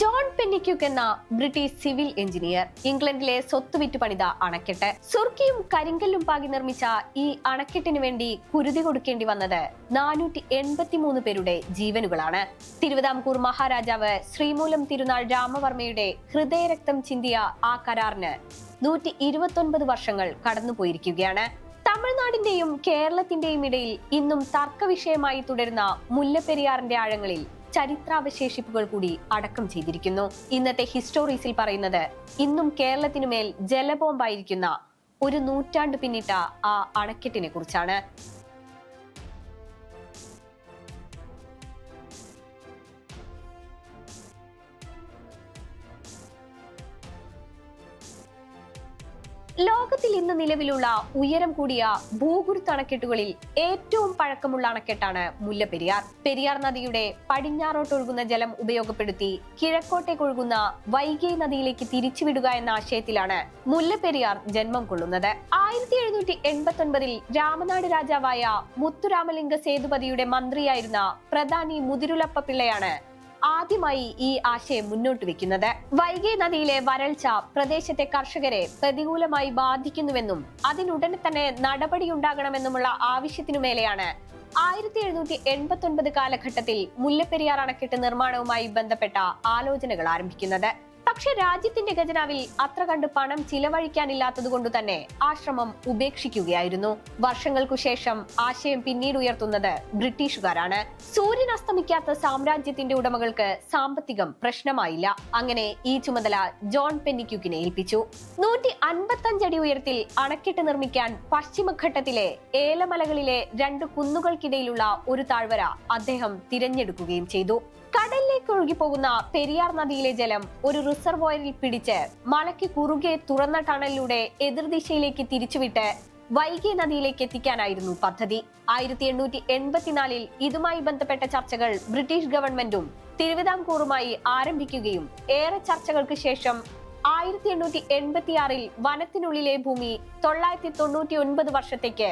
John പെന്നിക്യുക്ക് എന്ന British civil engineer ഇംഗ്ലണ്ടിലെ സ്വത്ത് വിറ്റ് പണിത അണക്കെട്ട്. സുർക്കിയും കരിങ്കല്ലും പാകി നിർമ്മിച്ച ഈ അണക്കെട്ടിന് വേണ്ടി കുരുതി കൊടുക്കേണ്ടി വന്നത് നാനൂറ്റി എൺപത്തി മൂന്ന് പേരുടെ ജീവനുകളാണ്. തിരുവിതാംകൂർ മഹാരാജാവ് ശ്രീമൂലം തിരുനാൾ രാമവർമ്മയുടെ ഹൃദയരക്തം ചിന്തിയ ആ കരാറിന് നൂറ്റി ഇരുപത്തൊൻപത് വർഷങ്ങൾ കടന്നുപോയിരിക്കുകയാണ്. തമിഴ്നാടിന്റെയും കേരളത്തിന്റെയും ഇടയിൽ ഇന്നും തർക്ക വിഷയമായി തുടരുന്ന മുല്ലപ്പെരിയാറിന്റെ ആഴങ്ങളിൽ ചരിത്രാവശേഷിപ്പുകൾ കൂടി അടക്കം ചെയ്തിരിക്കുന്നു. ഇന്നത്തെ ഹിസ്റ്റോറീസിൽ പറയുന്നത് ഇന്നും കേരളത്തിനുമേൽ ജലബോംബായിരിക്കുന്ന ഒരു നൂറ്റാണ്ട് പിന്നിട്ട ആ അണക്കെട്ടിനെ കുറിച്ചാണ്. ലോകത്തിൽ ഇന്ന് നിലവിലുള്ള ഉയരം കൂടിയ ഭൂഗുരുത്ത് അണക്കെട്ടുകളിൽ ഏറ്റവും പഴക്കമുള്ള അണക്കെട്ടാണ് മുല്ലപ്പെരിയാർ. പെരിയാർ നദിയുടെ പടിഞ്ഞാറോട്ടൊഴുകുന്ന ജലം ഉപയോഗപ്പെടുത്തി കിഴക്കോട്ടേക്ക് ഒഴുകുന്ന വൈഗൈ നദിയിലേക്ക് തിരിച്ചുവിടുക എന്ന ആശയത്തിലാണ് മുല്ലപ്പെരിയാർ ജന്മം കൊള്ളുന്നത്. ആയിരത്തി എഴുന്നൂറ്റി എൺപത്തി ഒൻപതിൽ രാമനാട് രാജാവായ മുത്തുരാമലിംഗ സേതുപതിയുടെ മന്ത്രിയായിരുന്ന പ്രധാനി മുതിരുലപ്പ പിള്ളയാണ് ആദ്യമായി ഈ ആശയം മുന്നോട്ട് വെക്കുന്നത്. വൈഗൈ നദിയിലെ വരൾച്ച പ്രദേശത്തെ കർഷകരെ പ്രതികൂലമായി ബാധിക്കുന്നുവെന്നും അതിനുടനെ തന്നെ നടപടിയുണ്ടാകണമെന്നുമുള്ള ആവശ്യത്തിനുമേലെയാണ് ആയിരത്തി എഴുന്നൂറ്റി എൺപത്തി ഒൻപത് കാലഘട്ടത്തിൽ മുല്ലപ്പെരിയാർ അണക്കെട്ട് നിർമ്മാണവുമായി ബന്ധപ്പെട്ട ആലോചനകൾ ആരംഭിക്കുന്നത്. പക്ഷെ രാജ്യത്തിന്റെ ഖജനാവിൽ അത്ര കണ്ട് പണം ചിലവഴിക്കാനില്ലാത്തത് കൊണ്ട് തന്നെ ആശ്രമം ഉപേക്ഷിക്കുകയായിരുന്നു. വർഷങ്ങൾക്കു ശേഷം ആശയം പിന്നീട് ഉയർത്തുന്നത് ബ്രിട്ടീഷുകാരാണ്. സൂര്യൻ അസ്തമിക്കാത്ത സാമ്രാജ്യത്തിന്റെ ഉടമകൾക്ക് സാമ്പത്തികം പ്രശ്നമായില്ല. അങ്ങനെ ഈ ചുമതല ജോൺ പെന്നിക്യൂക്കിനെ ഏൽപ്പിച്ചു. നൂറ്റി അൻപത്തഞ്ചടി ഉയരത്തിൽ അണക്കെട്ട് നിർമ്മിക്കാൻ പശ്ചിമഘട്ടത്തിലെ ഏലമലകളിലെ രണ്ട് കുന്നുകൾക്കിടയിലുള്ള ഒരു താഴ്വര അദ്ദേഹം തിരഞ്ഞെടുക്കുകയും ചെയ്തു. കടലിലേക്ക് ഒഴുകിപ്പോകുന്ന പെരിയാർ നദിയിലെ ജലം ഒരു റിസർവോയറിൽ പിടിച്ച് മലയ്ക്ക് കുറുകെ തുറന്ന ടണലിലൂടെ എതിർദിശയിലേക്ക് തിരിച്ചുവിട്ട് വൈകി നദിയിലേക്ക് എത്തിക്കാനായിരുന്നു പദ്ധതി. ആയിരത്തി എണ്ണൂറ്റി എൺപത്തിനാലിൽ ഇതുമായി ബന്ധപ്പെട്ട ചർച്ചകൾ ബ്രിട്ടീഷ് ഗവൺമെന്റും തിരുവിതാംകൂറുമായി ആരംഭിക്കുകയും ഏറെ ചർച്ചകൾക്ക് ശേഷം ആയിരത്തി എണ്ണൂറ്റി എൺപത്തിയാറിൽ വനത്തിനുള്ളിലെ ഭൂമി തൊള്ളായിരത്തി തൊണ്ണൂറ്റി ഒൻപത് വർഷത്തേക്ക്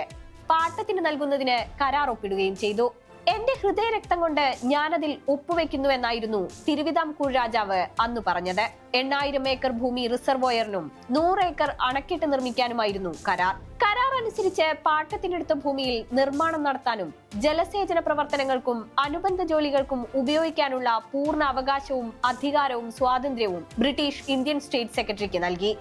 പാട്ടത്തിന് നൽകുന്നതിന് കരാർ ഒപ്പിടുകയും ചെയ്തു. എന്റെ ഹൃദയ രക്തം കൊണ്ട് ഞാനതിൽ ഒപ്പുവെക്കുന്നുവെന്നായിരുന്നു തിരുവിതാംകൂർ രാജാവ് അന്ന് പറഞ്ഞത്. എണ്ണായിരം ഏക്കർ ഭൂമി റിസർവോയറിനും നൂറ് ഏക്കർ അണക്കെട്ട് നിർമ്മിക്കാനുമായിരുന്നു കരാർ. കരാർ അനുസരിച്ച് പാട്ടത്തിനെടുത്ത ഭൂമിയിൽ നിർമ്മാണം നടത്താനും ജലസേചന പ്രവർത്തനങ്ങൾക്കും അനുബന്ധ ജോലികൾക്കും ഉപയോഗിക്കാനുള്ള പൂർണ അവകാശവും അധികാരവും സ്വാതന്ത്ര്യവും ബ്രിട്ടീഷ് ഇന്ത്യൻ സ്റ്റേറ്റ് സെക്രട്ടറിക്ക് നൽകി.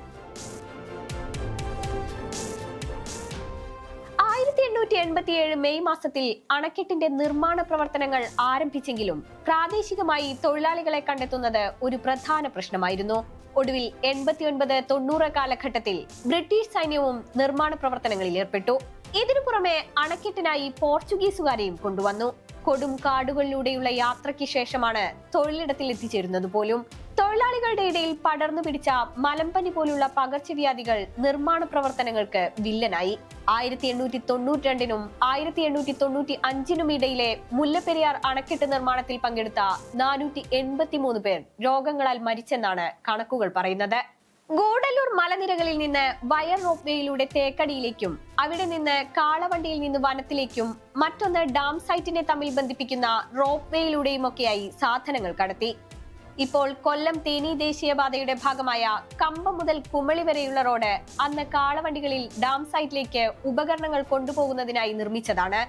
എണ്ണൂറ്റി എൺപത്തിയേഴ് മെയ് മാസത്തിൽ അണക്കെട്ടിന്റെ നിർമ്മാണ പ്രവർത്തനങ്ങൾ ആരംഭിച്ചെങ്കിലും പ്രാദേശികമായി തൊഴിലാളികളെ കണ്ടെത്തുന്നത് ഒരു പ്രധാന പ്രശ്നമായിരുന്നു. ഒടുവിൽ എൺപത്തിയൊൻപത് തൊണ്ണൂറ് കാലഘട്ടത്തിൽ ബ്രിട്ടീഷ് സൈന്യവും നിർമ്മാണ പ്രവർത്തനങ്ങളിൽ ഏർപ്പെട്ടു. ഇതിനു പുറമെ അണക്കെട്ടിനായി പോർച്ചുഗീസുകാരെയും കൊണ്ടുവന്നു. കൊടും കാടുകളിലൂടെയുള്ള യാത്രയ്ക്ക് ശേഷമാണ് തൊഴിലിടത്തിൽ എത്തിച്ചേരുന്നത് പോലും. തൊഴിലാളികളുടെ ഇടയിൽ പടർന്നു പിടിച്ച മലമ്പനി പോലുള്ള പകർച്ചവ്യാധികൾ നിർമ്മാണ പ്രവർത്തനങ്ങൾക്ക് വില്ലനായി. ആയിരത്തി എണ്ണൂറ്റി തൊണ്ണൂറ്റി രണ്ടിനും ആയിരത്തി എണ്ണൂറ്റി തൊണ്ണൂറ്റി അഞ്ചിനും ഇടയിലെ മുല്ലപ്പെരിയാർ അണക്കെട്ട് നിർമ്മാണത്തിൽ പങ്കെടുത്ത നാനൂറ്റി എൺപത്തിമൂന്ന് പേർ രോഗങ്ങളാൽ മരിച്ചെന്നാണ് കണക്കുകൾ പറയുന്നത്. ഗൂഡല്ലൂർ മലനിരകളിൽ നിന്ന് വയർ റോപ്പ് വേയിലൂടെ തേക്കടിയിലേക്കും അവിടെ നിന്ന് കാളവണ്ടിയിൽ നിന്ന് വനത്തിലേക്കും മറ്റൊന്ന് ഡാം സൈറ്റിനെ തമ്മിൽ ബന്ധിപ്പിക്കുന്ന റോപ്പ് വേയിലൂടെയുമൊക്കെയായി സാധനങ്ങൾ കടത്തി. ഇപ്പോൾ കൊല്ലം തേനി ദേശീയപാതയുടെ ഭാഗമായ കമ്പം മുതൽ കുമളി വരെയുള്ള റോഡ് അന്ന് കാളവണ്ടികളിൽ ഡാം സൈറ്റിലേക്ക് ഉപകരണങ്ങൾ കൊണ്ടുപോകുന്നതിനായി നിർമ്മിച്ചതാണ്.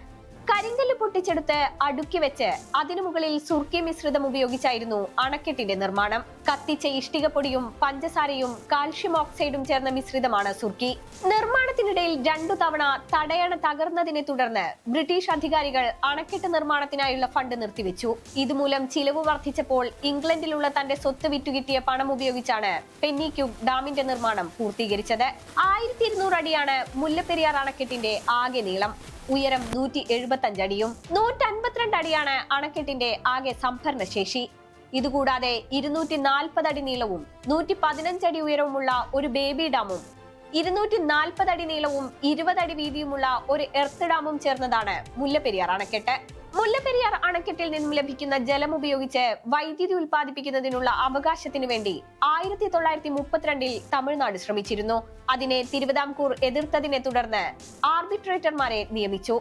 കരിങ്കല്ല് പൊട്ടിച്ചെടുത്ത് അടുക്കി വെച്ച് അതിനു മുകളിൽ സുർക്കി മിശ്രിതം ഉപയോഗിച്ചായിരുന്നു അണക്കെട്ടിന്റെ നിർമ്മാണം. കത്തിച്ച ഇഷ്ടികപ്പൊടിയും പഞ്ചസാരയും കാൽഷ്യം ഓക്സൈഡും ചേർന്ന മിശ്രിതമാണ് സുർക്കി. നിർമ്മാണത്തിനിടയിൽ രണ്ടു തവണ തടയണ തകർന്നതിനെ തുടർന്ന് ബ്രിട്ടീഷ് അധികാരികൾ അണക്കെട്ട് നിർമ്മാണത്തിനായുള്ള ഫണ്ട് നിർത്തിവെച്ചു. ഇതുമൂലം ചിലവ് വർദ്ധിച്ചപ്പോൾ ഇംഗ്ലണ്ടിലുള്ള തന്റെ സ്വത്ത് വിറ്റുകിട്ടിയ പണം ഉപയോഗിച്ചാണ് പെന്നിക്യൂബ് ഡാമിന്റെ നിർമ്മാണം പൂർത്തീകരിച്ചത്. ആയിരത്തി ഇരുന്നൂറ് അടിയാണ് മുല്ലപ്പെരിയാർ അണക്കെട്ടിന്റെ ആകെ നീളം. ഉയരം നൂറ്റി എഴുപത്തി അടിയും നൂറ്റി അൻപത്തിരണ്ട് അടിയാണ് അണക്കെട്ടിന്റെ ആകെ സംഭരണ ശേഷി ഇതുകൂടാതെ ഇരുന്നൂറ്റി നാൽപ്പത് അടി നീളവും നൂറ്റി പതിനഞ്ചടി ഉയരവുമുള്ള ഒരു ബേബി ഡാമും ഇരുന്നൂറ്റി നാൽപ്പത് അടി നീളവും ഇരുപത് അടി വീതിയുമുള്ള ഒരു എർത്ത് ഡാമും ചേർന്നതാണ് മുല്ലപ്പെരിയാർ അണക്കെട്ട്. മുല്ലപ്പെരിയാർ അണക്കെട്ടിൽ നിന്നും ലഭിക്കുന്ന ജലം ഉപയോഗിച്ച് വൈദ്യുതി ഉൽപ്പാദിപ്പിക്കുന്നതിനുള്ള അവകാശത്തിനു വേണ്ടി ആയിരത്തി തൊള്ളായിരത്തി മുപ്പത്തിരണ്ടിൽ തമിഴ്നാട് ശ്രമിച്ചിരുന്നു. അതിനെ തിരുവിതാംകൂർ എതിർത്തതിനെ തുടർന്ന് ആർബിട്രേറ്റർമാരെ നിയമിച്ചു.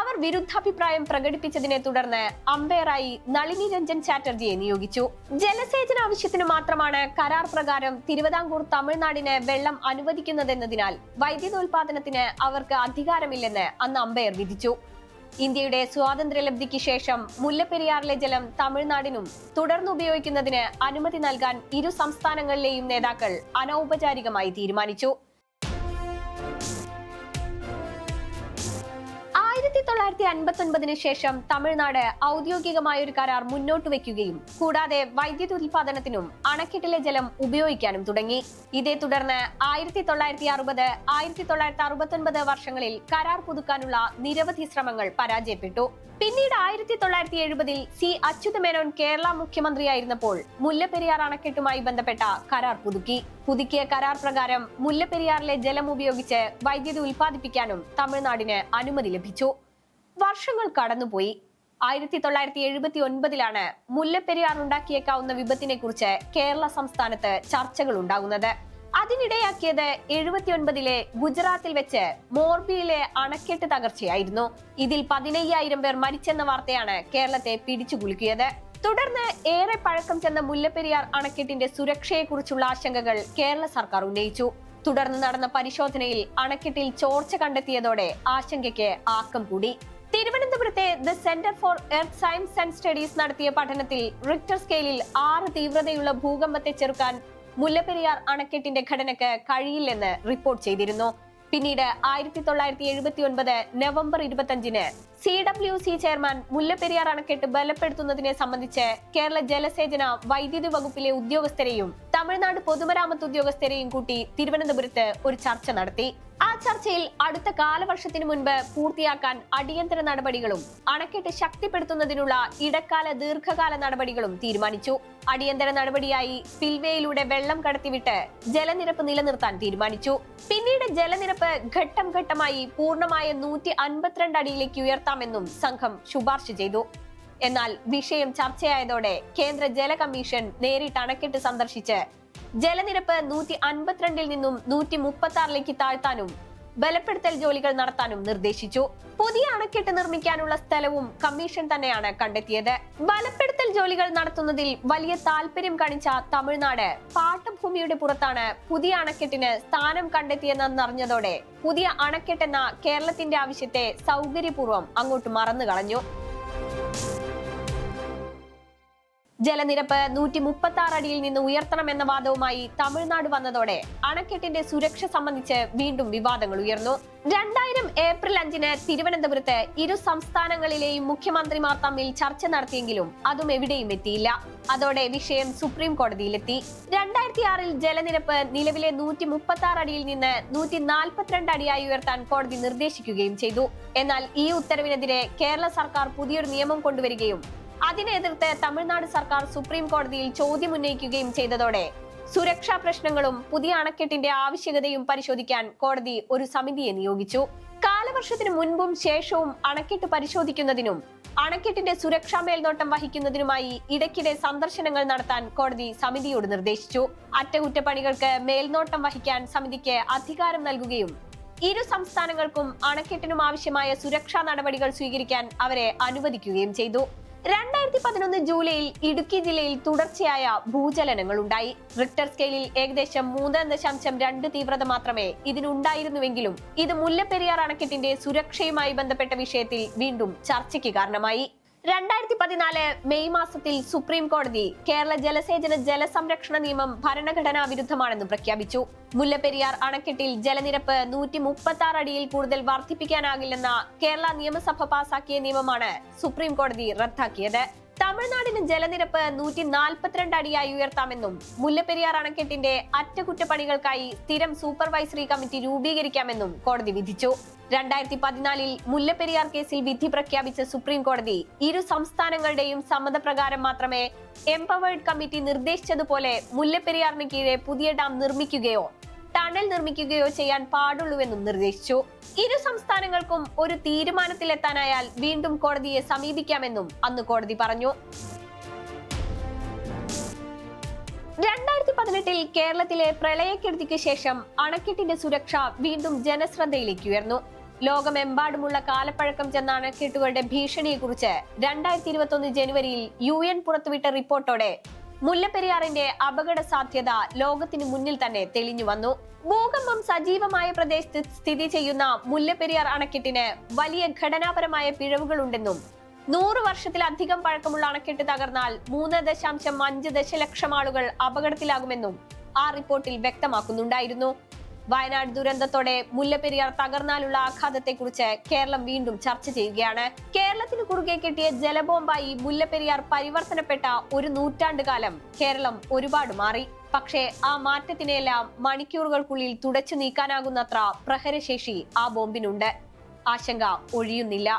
അവർ വിരുദ്ധാഭിപ്രായം പ്രകടിപ്പിച്ചതിനെ തുടർന്ന് അമ്പയറായി നളിനി രഞ്ജൻ ചാറ്റർജിയെ നിയോഗിച്ചു. ജലസേചന ആവശ്യത്തിന് മാത്രമാണ് കരാർ പ്രകാരം തിരുവിതാംകൂർ തമിഴ്നാടിന് വെള്ളം അനുവദിക്കുന്നതെന്നതിനാൽ വൈദ്യുതോൽപാദനത്തിന് അവർക്ക് അധികാരമില്ലെന്ന് അന്ന് അമ്പയർ വിധിച്ചു. ഇന്ത്യയുടെ സ്വാതന്ത്ര്യലബ്ധിക്ക് ശേഷം മുല്ലപ്പെരിയാറിലെ ജലം തമിഴ്നാടിനും തുടർന്ന് ഉപയോഗിക്കുന്നതിന് അനുമതി നൽകാൻ ഇരു സംസ്ഥാനങ്ങളിലെയും നേതാക്കൾ അനൗപചാരികമായി തീരുമാനിച്ചു. ആയിരത്തി തൊള്ളായിരത്തി അൻപത്തി ഒൻപതിന് ശേഷം തമിഴ്നാട് ഔദ്യോഗികമായ ഒരു കരാർ മുന്നോട്ട് വെക്കുകയും കൂടാതെ വൈദ്യുത ഉത്പാദനത്തിനും അണക്കെട്ടിലെ ജലം ഉപയോഗിക്കാനും തുടങ്ങി. ഇതേ തുടർന്ന് ആയിരത്തി തൊള്ളായിരത്തി അറുപത് ആയിരത്തി തൊള്ളായിരത്തി അറുപത്തി ഒൻപത് വർഷങ്ങളിൽ കരാർ പുതുക്കാനുള്ള നിരവധി ശ്രമങ്ങൾ പരാജയപ്പെട്ടു. പിന്നീട് ആയിരത്തി തൊള്ളായിരത്തി എഴുപതിൽ സി അച്യുതമേനോൻ കേരള മുഖ്യമന്ത്രിയായിരുന്നപ്പോൾ മുല്ലപ്പെരിയാർ അണക്കെട്ടുമായി ബന്ധപ്പെട്ട കരാർ പുതുക്കി. പുതുക്കിയ കരാർ പ്രകാരം മുല്ലപ്പെരിയാറിലെ ജലം ഉപയോഗിച്ച് വൈദ്യുതി ഉൽപ്പാദിപ്പിക്കാനും തമിഴ്നാടിന് അനുമതി ലഭിച്ചു. വർഷങ്ങൾ കടന്നുപോയി. ആയിരത്തി തൊള്ളായിരത്തി എഴുപത്തി ഒൻപതിലാണ് മുല്ലപ്പെരിയാർ ഉണ്ടാക്കിയേക്കാവുന്ന വിപത്തിനെ കുറിച്ച് കേരള സംസ്ഥാനത്ത് ചർച്ചകൾ ഉണ്ടാകുന്നത്. അതിനിടയാക്കിയത് എഴുപത്തിയൊൻപതിലെ ഗുജറാത്തിൽ വെച്ച് മോർബിയിലെ അണക്കെട്ട് തകർച്ചയായിരുന്നു. ഇതിൽ പതിനയ്യായിരം പേർ മരിച്ചെന്ന വാർത്തയാണ് കേരളത്തെ പിടിച്ചു കുലുക്കിയത്. തുടർന്ന് ഏറെ പഴക്കം ചെന്ന മുല്ലപ്പെരിയാർ അണക്കെട്ടിന്റെ സുരക്ഷയെക്കുറിച്ചുള്ള ആശങ്കകൾ കേരള സർക്കാർ ഉന്നയിച്ചു. തുടർന്ന് നടന്ന പരിശോധനയിൽ അണക്കെട്ടിൽ ചോർച്ച കണ്ടെത്തിയതോടെ ആശങ്കയ്ക്ക് ആക്കം കൂടി. തിരുവനന്തപുരത്തെ the centre for earth science and studies നടത്തിയ പഠനത്തിൽ റിക്ടർ സ്കെയിലിൽ ആറ് തീവ്രതയുള്ള ഭൂകമ്പത്തെ ചെറുക്കാൻ മുല്ലപ്പെരിയാർ അണക്കെട്ടിന്റെ ഘടനക്ക് കഴിയില്ലെന്ന് റിപ്പോർട്ട് ചെയ്തിരുന്നു. പിന്നീട് ആയിരത്തി തൊള്ളായിരത്തി എഴുപത്തി ഒൻപത് നവംബർ ഇരുപത്തിയഞ്ചിന് C W C chairman Mullaperiyar അണക്കെട്ട് ബലപ്പെടുത്തുന്നതിനെ സംബന്ധിച്ച് കേരള ജലസേചന വൈദ്യുതി വകുപ്പിലെ ഉദ്യോഗസ്ഥരെയും തമിഴ്നാട് പൊതുമരാമത്ത് ഉദ്യോഗസ്ഥരെയും കൂട്ടി തിരുവനന്തപുരത്ത് ഒരു ചർച്ച നടത്തി. ആ ചർച്ചയിൽ അടുത്ത കാലവർഷത്തിന് മുൻപ് പൂർത്തിയാക്കാൻ അടിയന്തര നടപടികളും അണക്കെട്ട് ശക്തിപ്പെടുത്തുന്നതിനുള്ള ഇടക്കാല ദീർഘകാല നടപടികളും തീരുമാനിച്ചു. അടിയന്തര നടപടിയായി സ്പിൽവേയിലൂടെ വെള്ളം കടത്തിവിട്ട് ജലനിരപ്പ് നിലനിർത്താൻ തീരുമാനിച്ചു. പിന്നീട് ജലനിരപ്പ് ഘട്ടം ഘട്ടമായി പൂർണമായ നൂറ്റി അൻപത്തിരണ്ട് അടിയിലേക്ക് ഉയർത്താമെന്നും സംഘം ശുപാർശ ചെയ്തു. എന്നാൽ വിഷയം ചർച്ചയായതോടെ കേന്ദ്ര ജല കമ്മീഷൻ നേരിട്ട് അണക്കെട്ട് സന്ദർശിച്ച് ജലനിരപ്പ് നൂറ്റി അൻപത്തിരണ്ടിൽ നിന്നും നൂറ്റി മുപ്പത്തി ആറിലേക്ക് താഴ്ത്താനും ബലപ്പെടുത്തൽ ജോലികൾ നടത്താനും നിർദ്ദേശിച്ചു. പുതിയ അണക്കെട്ട് നിർമ്മിക്കാനുള്ള സ്ഥലവും കമ്മീഷൻ തന്നെയാണ് കണ്ടെത്തിയത്. ബലപ്പെടുത്തൽ ജോലികൾ നടത്തുന്നതിൽ വലിയ താല്പര്യം കാണിച്ച തമിഴ്നാട് പാട്ടഭൂമിയുടെ പുറത്താണ് പുതിയ അണക്കെട്ടിന് സ്ഥാനം കണ്ടെത്തിയെന്നറിഞ്ഞതോടെ പുതിയ അണക്കെട്ടെന്ന കേരളത്തിന്റെ ആവശ്യത്തെ സൗകര്യപൂർവം അങ്ങോട്ട് മറന്നു കളഞ്ഞു ജലനിരപ്പ് നൂറ്റി മുപ്പത്തി ആറ് അടിയിൽ നിന്ന് ഉയർത്തണമെന്ന വാദവുമായി തമിഴ്നാട് വന്നതോടെ അണക്കെട്ടിന്റെ സുരക്ഷ സംബന്ധിച്ച് വീണ്ടും വിവാദങ്ങൾ ഉയർന്നു. രണ്ടായിരം ഏപ്രിൽ അഞ്ചിന് തിരുവനന്തപുരത്ത് ഇരു സംസ്ഥാനങ്ങളിലെയും മുഖ്യമന്ത്രിമാർ തമ്മിൽ ചർച്ച നടത്തിയെങ്കിലും അതും എവിടെയും എത്തിയില്ല. അതോടെ വിഷയം സുപ്രീം കോടതിയിലെത്തി. രണ്ടായിരത്തി ആറിൽ ജലനിരപ്പ് നിലവിലെ നൂറ്റി മുപ്പത്തി ആറ് അടിയിൽ നിന്ന് നൂറ്റി നാൽപ്പത്തിരണ്ട് അടിയായി ഉയർത്താൻ കോടതി നിർദ്ദേശിക്കുകയും ചെയ്തു. എന്നാൽ ഈ ഉത്തരവിനെതിരെ കേരള സർക്കാർ പുതിയൊരു നിയമം കൊണ്ടുവരികയും അതിനെ എതിർത്ത് തമിഴ്നാട് സർക്കാർ സുപ്രീം കോടതിയിൽ ചോദ്യം ഉന്നയിക്കുകയും ചെയ്തതോടെ സുരക്ഷാ പ്രശ്നങ്ങളും പുതിയ അണക്കെട്ടിന്റെ ആവശ്യകതയും പരിശോധിക്കാൻ കോടതി ഒരു സമിതിയെ നിയോഗിച്ചു. കാലവർഷത്തിന് മുൻപും ശേഷവും അണക്കെട്ട് പരിശോധിക്കുന്നതിനും അണക്കെട്ടിന്റെ സുരക്ഷാ മേൽനോട്ടം വഹിക്കുന്നതിനുമായി ഇടയ്ക്കിടെ സന്ദർശനങ്ങൾ നടത്താൻ കോടതി സമിതിയോട് നിർദ്ദേശിച്ചു. അറ്റകുറ്റപ്പണികൾക്ക് മേൽനോട്ടം വഹിക്കാൻ സമിതിക്ക് അധികാരം നൽകുകയും ഇരു സംസ്ഥാനങ്ങൾക്കും അണക്കെട്ടിനും ആവശ്യമായ സുരക്ഷാ നടപടികൾ സ്വീകരിക്കാൻ അവരെ അനുവദിക്കുകയും ചെയ്തു. രണ്ടായിരത്തി പതിനൊന്ന് ജൂലൈയിൽ ഇടുക്കി ജില്ലയിൽ തുടർച്ചയായ ഭൂചലനങ്ങൾ ഉണ്ടായി റിക്ടർ സ്കെയിലിൽ ഏകദേശം മൂന്ന് ദശാംശം രണ്ട് തീവ്രത മാത്രമേ ഇതിനുണ്ടായിരുന്നുവെങ്കിലും ഇത് മുല്ലപ്പെരിയാർ അണക്കെട്ടിന്റെ സുരക്ഷയുമായി ബന്ധപ്പെട്ട വിഷയത്തിൽ വീണ്ടും ചർച്ചയ്ക്ക് കാരണമായി. രണ്ടായിരത്തി പതിനാല് മെയ് മാസത്തിൽ സുപ്രീം കോടതി കേരള ജലസേചന ജലസംരക്ഷണ നിയമം ഭരണഘടനാ വിരുദ്ധമാണെന്ന് പ്രഖ്യാപിച്ചു. മുല്ലപ്പെരിയാർ അണക്കെട്ടിൽ ജലനിരപ്പ് നൂറ്റി മുപ്പത്തി ആറ് അടിയിൽ കൂടുതൽ വർദ്ധിപ്പിക്കാനാകില്ലെന്ന കേരള നിയമസഭ പാസാക്കിയ നിയമമാണ് സുപ്രീം കോടതി റദ്ദാക്കിയത്. തമിഴ്നാടിന് ജലനിരപ്പ് നൂറ്റി നാൽപ്പത്തിരണ്ട് അടിയായി ഉയർത്താമെന്നും മുല്ലപ്പെരിയാർ അണക്കെട്ടിന്റെ അറ്റകുറ്റപ്പണികൾക്കായി സ്ഥിരം സൂപ്പർവൈസറി കമ്മിറ്റി രൂപീകരിക്കാമെന്നും കോടതി വിധിച്ചു. രണ്ടായിരത്തി പതിനാലിൽ മുല്ലപ്പെരിയാർ കേസിൽ വിധി പ്രഖ്യാപിച്ച സുപ്രീം കോടതി ഇരു സംസ്ഥാനങ്ങളുടെയും സമ്മതപ്രകാരം മാത്രമേ എംപവേർഡ് കമ്മിറ്റി നിർദ്ദേശിച്ചതുപോലെ മുല്ലപ്പെരിയാറിന് കീഴെ പുതിയ ഡാം നിർമ്മിക്കുകയോ ടണൽ നിർമ്മിക്കുകയോ ചെയ്യാൻ പാടുള്ളൂവെന്നും നിർദ്ദേശിച്ചു. ഇരു സംസ്ഥാനങ്ങൾക്കും ഒരു തീരുമാനത്തിലെത്താനായാൽ വീണ്ടും കോടതിയെ സമീപിക്കാമെന്നും അന്ന് കോടതി പറഞ്ഞു. രണ്ടായിരത്തി പതിനെട്ടിൽ കേരളത്തിലെ പ്രളയക്കെടുതിക്ക് ശേഷം അണക്കെട്ടിന്റെ സുരക്ഷ വീണ്ടും ജനശ്രദ്ധയിലേക്ക് ഉയർന്നു. ലോകമെമ്പാടുമുള്ള കാലപ്പഴക്കം ചെന്ന അണക്കെട്ടുകളുടെ ഭീഷണിയെക്കുറിച്ച് രണ്ടായിരത്തി ഇരുപത്തി ഒന്ന് ജനുവരിയിൽ യു എൻ പുറത്തുവിട്ട റിപ്പോർട്ടോടെ മുല്ലപ്പെരിയാറിന്റെ അപകട സാധ്യത ലോകത്തിന് മുന്നിൽ തന്നെ തെളിഞ്ഞു വന്നു. ഭൂകമ്പം സജീവമായ പ്രദേശത്ത് സ്ഥിതി ചെയ്യുന്ന മുല്ലപ്പെരിയാർ അണക്കെട്ടിന് വലിയ ഘടനാപരമായ പിഴവുകളുണ്ടെന്നും നൂറ് വർഷത്തിലധികം പഴക്കമുള്ള അണക്കെട്ട് തകർന്നാൽ മൂന്ന് ദശാംശം അഞ്ച് ദശലക്ഷം ആളുകൾ അപകടത്തിലാകുമെന്നും ആ റിപ്പോർട്ടിൽ വ്യക്തമാക്കുന്നുണ്ടായിരുന്നു. വയനാട് ദുരന്തത്തോടെ മുല്ലപ്പെരിയാർ തകർന്നാലുള്ള ആഘാതത്തെക്കുറിച്ച് കേരളം വീണ്ടും ചർച്ച ചെയ്യുകയാണ്. കേരളത്തിന് കുറുകെ കിട്ടിയ ജലബോംബായി മുല്ലപ്പെരിയാർ പരിവർത്തനപ്പെട്ട ഒരു നൂറ്റാണ്ട് കാലം കേരളം ഒരുപാട് മാറി. പക്ഷേ ആ മാറ്റത്തിനെല്ലാം മണിക്കൂറുകൾക്കുള്ളിൽ തുടച്ചു നീക്കാനാകുന്നത്ര പ്രഹരശേഷി ആ ബോംബിനുണ്ട്. ആശങ്ക ഒഴിയുന്നില്ല.